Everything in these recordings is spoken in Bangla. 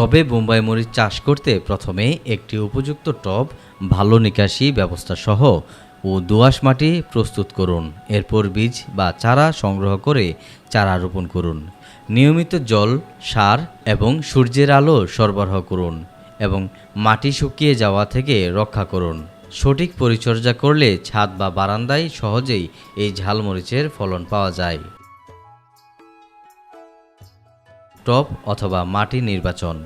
টবে বোম্বাই মরিচ চাষ করতে প্রথমে একটি উপযুক্ত টব, ভালো নিকাশি ব্যবস্থা সহ ও দোআঁশ মাটি প্রস্তুত করুন। এরপর বীজ বা চারা সংগ্রহ করে চারা রোপণ করুন। নিয়মিত জল, সার এবং সূর্যের আলো সরবরাহ করুন এবং মাটি শুকিয়ে যাওয়া থেকে রক্ষা করুন। সঠিক পরিচর্যা করলে ছাদ বা বারান্দায় সহজেই এই ঝালমরিচের ফলন পাওয়া যায়। টব অথবা মাটি নির্বাচন।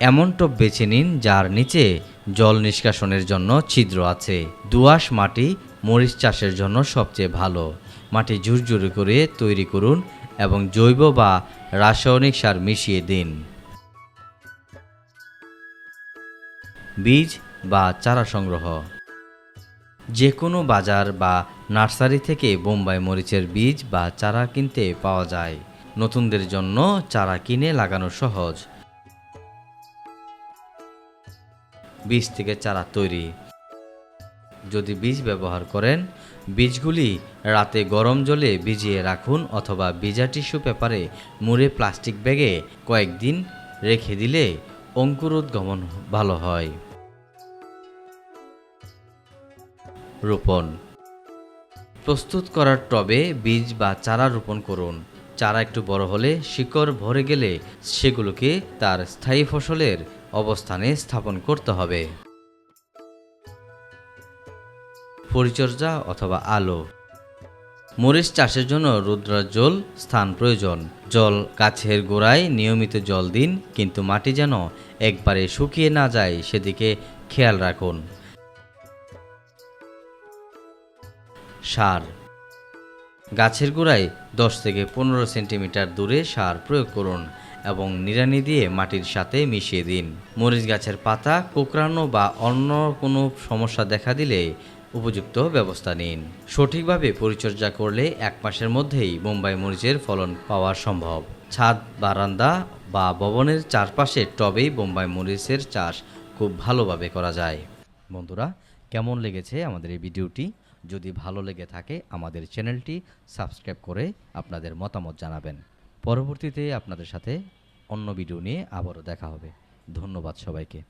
এমন টব বেছে নিন যার নিচে জল নিষ্কাশনের জন্য ছিদ্র আছে। দোআঁশ মাটি মরিচ চাষের জন্য সবচেয়ে ভালো। মাটি ঝুরঝুরে করে তৈরি করুন এবং জৈব বা রাসায়নিক সার মিশিয়ে দিন। বীজ বা চারা সংগ্রহ। যে কোনো বাজার বা নার্সারি থেকে বোম্বাই মরিচের বীজ বা চারা কিনতে পাওয়া যায়। নতুনদের জন্য চারা কিনে লাগানো সহজ। বীজ থেকে চারা তৈরি। যদি বীজ ব্যবহার করেন, বীজগুলি রাতে গরম জলে ভিজিয়ে রাখুন অথবা ভিজা টিস্যু পেপারে মুড়ে প্লাস্টিক ব্যাগে কয়েকদিন রেখে দিলে অঙ্কুরোদ্গমন ভালো হয়। রোপণ। প্রস্তুত করার টবে বীজ বা চারা রোপণ করুন। চারা একটু বড় হলে শিকড় ভরে গেলে সেগুলোকে তার স্থায়ী ফসলের অবস্থানে স্থাপন করতে হবে। পরিচর্যা অথবা আলো। মরিচ চাষের জন্য রুদ্রাজল স্থান প্রয়োজন। জল গাছের গোড়ায় নিয়মিত জল দিন, কিন্তু মাটি যেন একবারে শুকিয়ে না যায়, সেদিকে খেয়াল রাখুন। সার। গাছের গোড়ায় দশ থেকে পনেরো সেন্টিমিটার দূরে সার প্রয়োগ করুন। এবং নিড়ানি দিয়ে মাটির সাথে মিশিয়ে দিন। মরিচ গাছের পাতা, কোকড়ানো বা অন্য কোনো সমস্যা দেখা দিলে উপযুক্ত ব্যবস্থা নিন। সঠিকভাবে পরিচর্যা করলে এক মাসের মধ্যেই বোম্বাই মরিচের ফলন পাওয়া সম্ভব। ছাদ, বারান্দা বা ভবনের চারপাশে টবেই বোম্বাই মরিচের চাষ খুব ভালোভাবে করা যায়। বন্ধুরা, কেমন লেগেছে আমাদের এই ভিডিওটি? যদি ভালো লেগে থাকে, আমাদের চ্যানেলটি সাবস্ক্রাইব করে আপনাদের মতামত জানাবেন। পরবর্তীতে আপনাদের সাথে অন্য ভিডিও নিয়ে আবারও দেখা হবে। ধন্যবাদ সবাইকে।